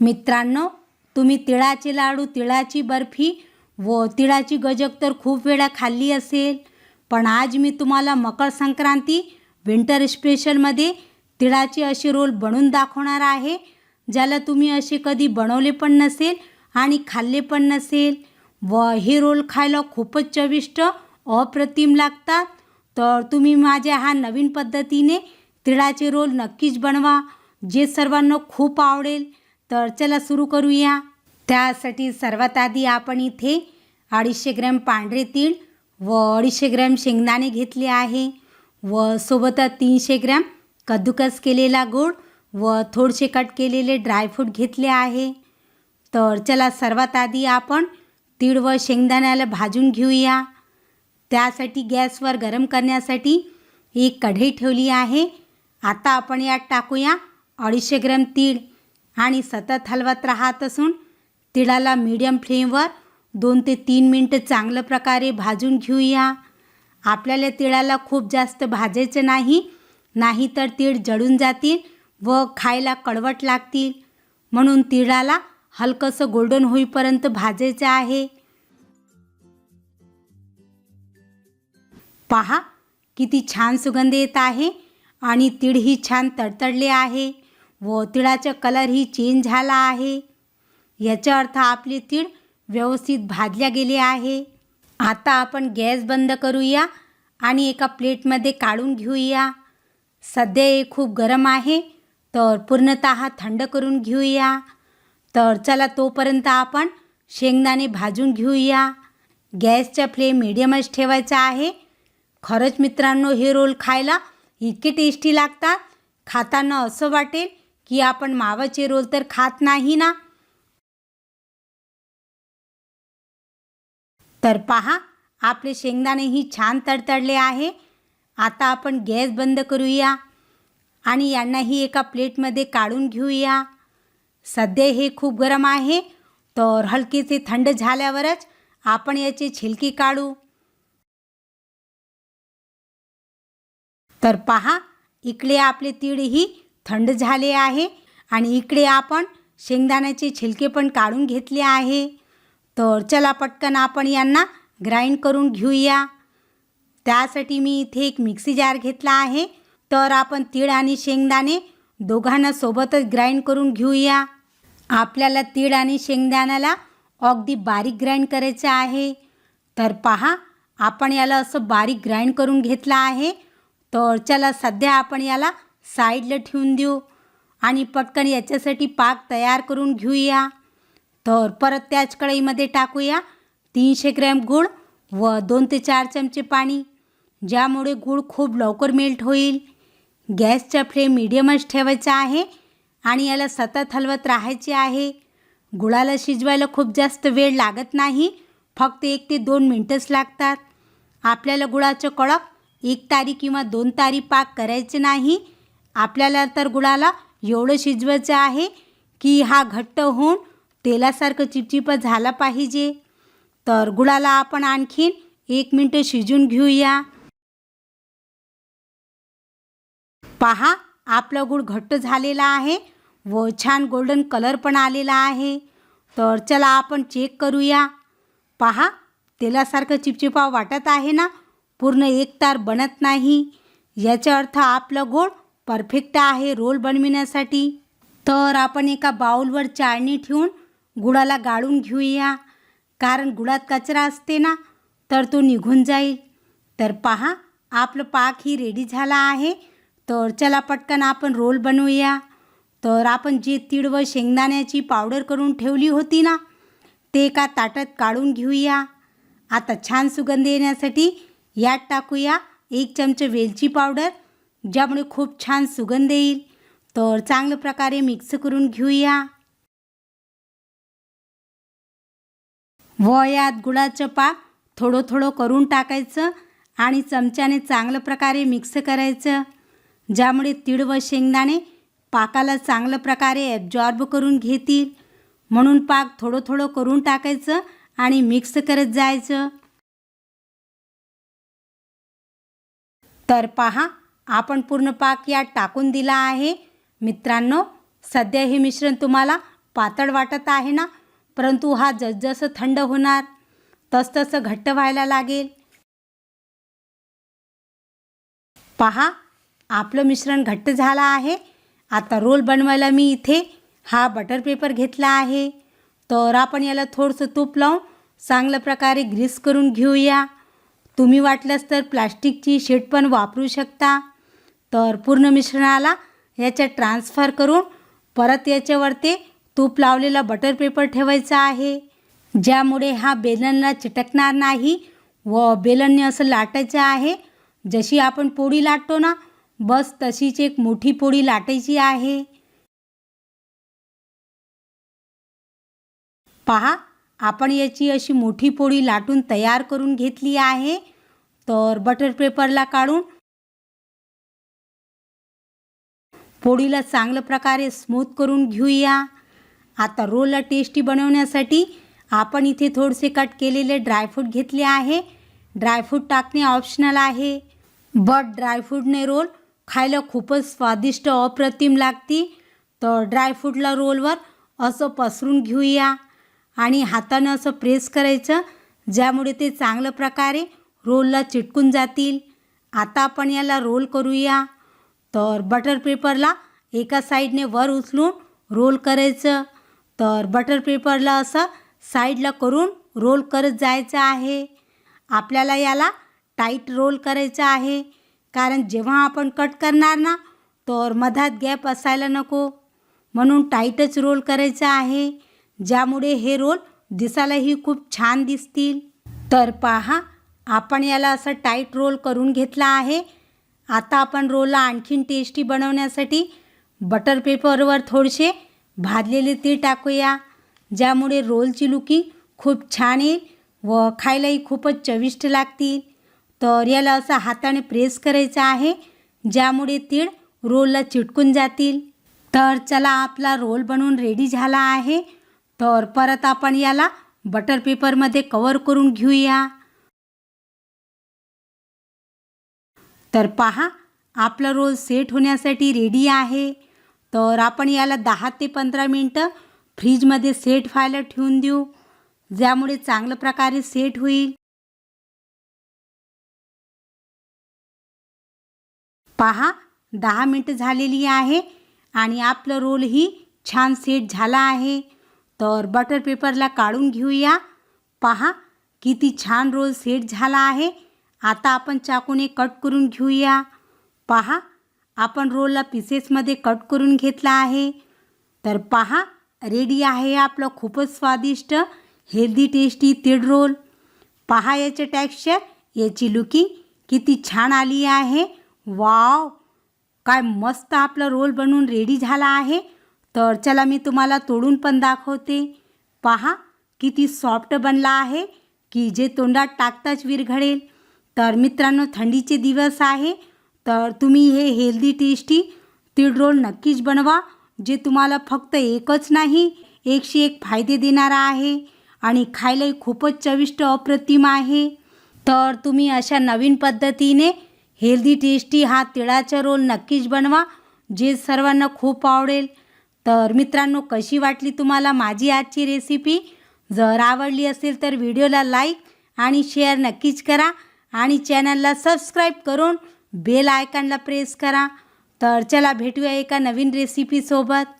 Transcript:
मित्रांनो तुम्ही तिळाचे लाडू तिळाची बर्फी व तिळाची गजक तर खूप वेळा खाल्ली असेल. पण आज मी तुम्हाला मकर संक्रांती विंटर स्पेशलमध्ये तिळाचे असे रोल बनवून दाखवणार आहे ज्याला तुम्ही असे कधी बनवले पण नसेल आणि खाल्ले पण नसेल. व हे रोल खायला खूपच चविष्ट अप्रतिम लागतात. तर तुम्ही माझ्या हा नवीन पद्धतीने तिळाचे रोल नक्कीच बनवा जे सर्वांना खूप आवडेल. तर चला सुरू करूया. त्यासाठी सर्वात आधी आपण इथे अडीचशे ग्रॅम पांढरे तीळ व अडीचशे ग्रॅम शेंगदाणे घेतले आहे. व सोबतच तीनशे ग्रॅम कद्दूकस केलेला गूळ व थोडेसे कट केलेले ड्रायफ्रूट घेतले आहे. तर चला सर्वात आधी आपण तीळ व शेंगदाण्याला भाजून घेऊया. त्यासाठी गॅसवर गरम करण्यासाठी एक कढई ठेवली आहे. आता आपण यात टाकूया अडीचशे ग्रॅम तीळ. आणि सतत हलवत राहत असून तिळाला मीडियम फ्लेमवर दोन ते तीन मिनटं चांगलं प्रकारे भाजून घेऊया आपल्याला तिळाला खूप जास्त भाजायचं नाही नाहीतर तीळ जळून जातील व खायला कडवट लागतील. म्हणून तिळाला हलकंसं गोल्डन होईपर्यंत भाजायचं आहे. पहा किती छान सुगंध येत आहे आणि तीळही छान तडतडले आहे. व तिळाचा कलरही चेंज झाला आहे. याचा अर्थ आपले तीळ व्यवस्थित भाजल्या गेले आहे. आता आपण गॅस बंद करूया आणि एका प्लेटमध्ये काढून घेऊया. सध्या हे खूप गरम आहे तर पूर्णत थंड करून घेऊया. तर चला तोपर्यंत आपण शेंगदाणे भाजून घेऊया. गॅसचा फ्लेम मिडियमच ठेवायचा आहे. खरंच मित्रांनो हे रोल खायला इतके टेस्टी लागतात. खाताना असं वाटेल की आपण मावाचे रोल तर खात नाही ना? तर पहा आपले शेंगदाणेही छान तडतडले आहे. आता आपण गॅस बंद करूया आणि यांनाही एका प्लेटमध्ये काढून घेऊया. सध्या हे खूप गरम आहे तर हलकेसे थंड झाल्यावरच आपण याचे छिलके काढू. तर पहा इकडे आपले तीळही थंड झाले आहे आणि इकडे आपण शेंगदाण्याचे छिलके पण काढून घेतले आहे. तर चला पटकन आपण यांना ग्राइंड करून घेऊया. त्यासाठी मी इथे एक मिक्सी जार घेतला आहे. तर आपण तीळ आणि शेंगदाणे दोघांना सोबतच ग्राइंड करून घेऊया. आपल्याला तीळ आणि शेंगदाण्याला अगदी बारीक ग्राइंड करायचं आहे. तर पहा आपण याला असं बारीक ग्राइंड करून घेतलं आहे. तर चला सध्या आपण याला साईडला ठेवून देऊ आणि पटकन याच्यासाठी पाक तयार करून घेऊया. तर परत त्याच कढईमध्ये टाकूया. तीनशे ग्रॅम गूळ व दोन ते चार चमचे पाणी ज्यामुळे गूळ खूप लवकर मेल्ट होईल. गॅसचा फ्लेम मिडियमच ठेवायचा आहे आणि याला सतत हलवत राहायचे आहे. गुळाला शिजवायला खूप जास्त वेळ लागत नाही फक्त एक ते दोन मिनटंच लागतात. आपल्याला गुळाचं कळक एक तारी किंवा दोन तारी पाक करायचे नाही. आपल्याला तर गुळाला एवढं शिजवायचं आहे की हा घट्ट होऊन तेलासारखं चिपचिप झाला पाहिजे. तर गुळाला आपण आणखीन एक मिनटं शिजून घेऊया. पहा आपलं गुळ घट्ट झालेला आहे व छान गोल्डन कलर पण आलेला आहे. तर चला आपण चेक करूया. पहा तेलासारखं चिपचिपा वाटत आहे ना? पूर्ण एक तार बनत नाही. याचा अर्थ आपलं गोड परफेक्ट आहे रोल बनविण्यासाठी तर आपण एका बाउलवर चाळणी ठेवून गुळाला गाळून घेऊया. कारण गुळात कचरा असते ना तर तो निघून जाईल. तर पहा आपलं पाक ही रेडी झाला आहे. तर चला पटकन आपण रोल बनवूया. तर आपण जे तीळ व शेंगदाण्याची पावडर करून ठेवली होती ना ते एका ताटात काढून घेऊया. आता छान सुगंध येण्यासाठी यात टाकूया एक चमचे वेलची पावडर. ज्यामुळे खूप छान सुगंध येईल. तर चांगल्या प्रकारे मिक्स करून घेऊया. व यात गुळाचं पाक थोडं थोडं करून टाकायचं आणि चमच्याने चांगल्या प्रकारे मिक्स करायचं. ज्यामुळे तीळ व शेंगदाणे पाकाला चांगल्या प्रकारे ॲब्जॉर्ब करून घेतील. म्हणून पाक थोडं थोडं करून टाकायचं आणि मिक्स करत जायचं. तर पहा आपण पूर्ण पाक यात टाकून दिला आहे. मित्रांनो सध्या हे मिश्रण तुम्हाला पातळ वाटत आहे ना? परंतु हा जसजसं थंड होणार तसतसं घट्ट व्हायला लागेल. पहा आपलं मिश्रण घट्ट झालं आहे. आता रोल बनवायला मी इथे हा बटर पेपर घेतला आहे. तर आपण याला थोडंसं तूप लावून चांगल्या प्रकारे ग्रीस करून घेऊया. तुम्ही वाटलंच तर प्लास्टिकची शीट पण वापरू शकता. तर पूर्ण मिश्रणाला याच्यात ट्रान्सफर करून परत याच्यावरती तूप लावलेला बटर पेपर ठेवायचा आहे. ज्यामुळे हा बेलनला चिटकणार नाही व बेलनने असं लाटायचं आहे. जशी आपण पोळी लाटतो ना बस तशीच एक मोठी पोळी लाटायची आहे. पहा आपण याची अशी मोठी पोळी लाटून तयार करून घेतली आहे. तर बटर पेपरला काढून पोळीला चांगल्या प्रकारे स्मूथ करून घेऊया. आता रोलला टेस्टी बनवण्यासाठी आपण इथे थोडेसे कट केलेले ड्रायफ्रूट घेतले आहे. ड्रायफ्रूट टाकणे ऑप्शनल आहे. बट ड्रायफ्रूटने रोल खायला खूपच स्वादिष्ट अप्रतिम लागती. तर ड्रायफ्रूटला रोलवर असं पसरून घेऊया. आणि हातानं असं प्रेस करायचं ज्यामुळे ते चांगल्या प्रकारे रोलला चिटकून जातील. आता आपण याला रोल करूया. तर बटर पेपरला एका साईडने वर उचलून रोल करायचं. तर बटर पेपरला असं साईडला करून रोल करत जायचं आहे. आपल्याला याला टाईट रोल करायचं आहे. कारण जेव्हा आपण कट करणार ना तर मधात गॅप असायला नको. म्हणून टाईटच रोल करायचं आहे. ज्यामुळे हे रोल दिसायलाही खूप छान दिसतील. तर पहा आपण याला असं टाईट रोल करून घेतला आहे. आता आपण रोलला आणखीन टेस्टी बनवण्यासाठी बटर पेपरवर थोडेसे भाजलेले तीळ टाकूया ज्यामुळे रोलची लुकिंग खूप छान येईल व खायलाही खूपच चविष्ट लागतील. तर याला असं हाताने प्रेस करायचं आहे ज्यामुळे तीळ रोलला चिटकून जातील. तर चला आपला रोल बनवून रेडी झाला आहे. तर परत आपण याला बटर पेपरमध्ये कवर करून घेऊया. तर पहा आपला रोल सेट होण्यासाठी रेडी आहे. तर आपण याला दहा ते पंधरा मिनटं फ्रीजमध्ये सेट व्हायला ठेवून देऊ. ज्यामुळे चांगल्या प्रकारे सेट होईल. पहा दहा मिनटं झालेली आहे आणि आपलं रोलही छान सेट झाला आहे. तर बटर पेपरला काढून घेऊया. पहा किती छान रोल सेट झाला आहे. आता आपण चाकूने कट करून घेऊया. पहा आपण रोलला पीसेसमध्ये कट करून घेतला आहे. तर पहा रेडी आहे आपलं खूपच स्वादिष्ट हेल्दी टेस्टी तीळ रोल. पहा याचे टेक्स्चर याची लुकिंग किती छान आली आहे. वाव काय मस्त आपला रोल बनवून रेडी झाला आहे. तर चला मी तुम्हाला तोडून पण दाखवते. पहा किती सॉफ्ट बनला आहे की जे तोंडात टाकताच विरघळेल. तर मित्रांनो थंडीचे दिवस आहे. तर तुम्ही हे हेल्दी टेस्टी तीळ रोल नक्कीच बनवा जे तुम्हाला फक्त एकच नाही एकशे एक फायदे देणारा आहे आणि खायलाही खूपच चविष्ट अप्रतिम आहे. तर तुम्ही अशा नवीन पद्धतीने हेल्दी टेस्टी हा तिळाचा रोल नक्कीच बनवा जे सर्वांना खूप आवडेल. तर मित्रांनो कशी वाटली तुम्हाला माझी आजची रेसिपी जर आवडली असेल तर व्हिडिओला लाईक आणि शेअर नक्कीच करा. आणि चॅनलला सबस्क्राईब करून बेल आयकॉनला प्रेस करा. तर चला भेटूया एका नवीन रेसिपीसोबत